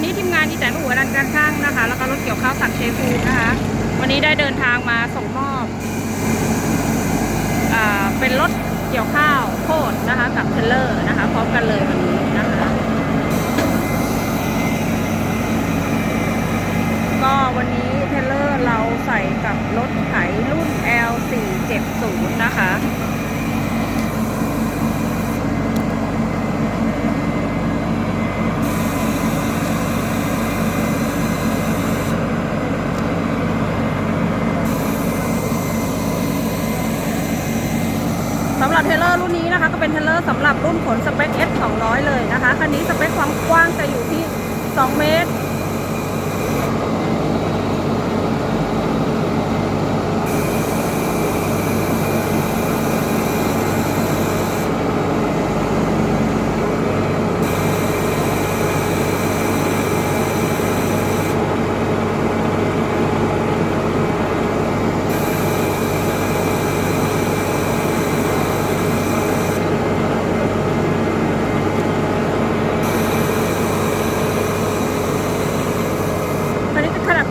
วันนี้ทีมงานอีแตนหัวดันการช่างนะคะ แล้วก็รถเกี่ยวข้าวสักเชฟูนะคะ วันนี้ได้เดินทางมาส่งมอบอ่าเป็นรถเกี่ยวข้าวโคตรนะคะ กับเทรลเลอร์นะคะ พร้อมกันเลยวันนี้นะคะ ก็วันนี้เทรลเลอร์เราใส่กับรถไถรุ่น L470 นะคะ สำหรับเทเลอร์รุ่นนี้นะคะ ก็เป็นเทเลอร์สำหรับรุ่นขนสเปค S 200เลยนะคะ คันนี้สเปคความกว้างจะอยู่ที่ 2 เมตร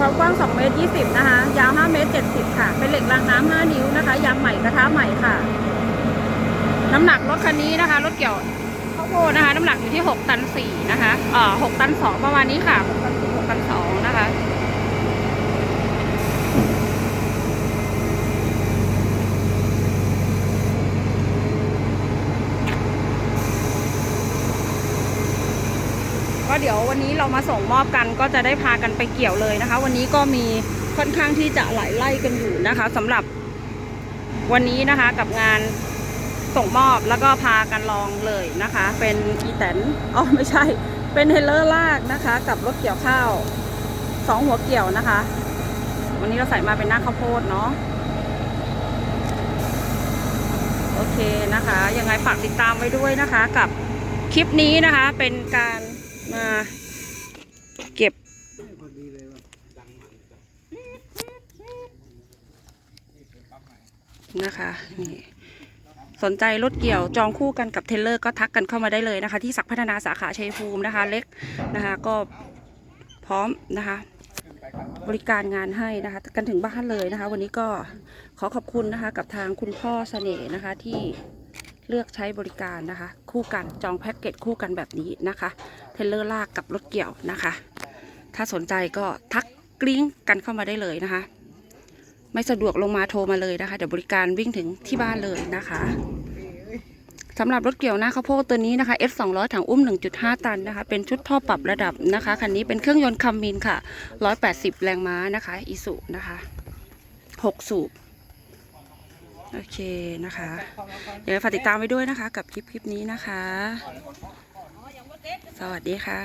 าวกว้าง2เมตร20 นะคะ ยาว5เมตร70 ค่ะ เป็นเหล็กรางน้ำ5นิ้วนะคะ ยางใหม่กระทะใหม่ค่ะ น้ำหนักรถคันนี้นะคะ รถเกี่ยวข้าวโพดนะคะ น้ำหนักอยู่ที่ 6 ตัน4นะคะเอ่อ6ตัน2ประมาณนี้ค่ะ6ตัน4 6ตัน2นะคะ ก็เดี๋ยววันนี้เรามาส่งมอบกันก็จะได้พากันไปเกี่ยวเลยนะคะ วันนี้ก็มีค่อนข้างที่จะหลายไล่กันอยู่นะคะสำหรับวันนี้นะคะกับงานส่งมอบแล้วก็พากันลองเลยนะคะ เป็นอีแตนอ๋อไม่ใช่ เป็นเฮลเลอร์ลากนะคะ กับรถเกี่ยวข้าวสองหัวเกี่ยวนะคะ วันนี้เราใส่มาเป็นหน้าข้าวโพดเนาะโอเคนะคะ ยังไงฝากติดตามไว้ด้วยนะคะ กับคลิปนี้นะคะเป็นการ มาเก็บ นะคะนี่สนใจรถเกี่ยวจองคู่กันกับเทเลอร์ก็ทักกันเข้ามาได้เลยนะคะ ที่สักพัฒนาสาขาชัยภูมินะคะ เล็กนะคะก็พร้อมนะคะ บริการงานให้นะคะกันถึงบ้านเลยนะคะ วันนี้ก็ขอขอบคุณนะคะกับทางคุณพ่อเสน่ห์นะคะที่ เลือกใช้บริการนะคะ คู่กันจองแพ็กเกจคู่กันแบบนี้นะคะ เทเลอร์ลากกับรถเกี่ยวนะคะ ถ้าสนใจก็ทักกริ้งกันเข้ามาได้เลยนะคะ ไม่สะดวกลงมาโทรมาเลยนะคะ เดี๋ยวบริการวิ่งถึงที่บ้านเลยนะคะสำหรับรถเกี่ยวหน้าข้าวโพดตัวนี้นะคะ F 2 0 0ถังอุ้ม 1.5 ตันนะคะ เป็นชุดท่อปรับระดับนะคะ คันนี้เป็นเครื่องยนต์คัมมินค่ะ 180 แรงม้านะคะ อีสุนะคะ 6 สูบ โอเคนะคะ เดี๋ยวฝากติดตามไว้ด้วยนะคะ กับคลิปคลิปนี้นะคะ สวัสดีค่ะ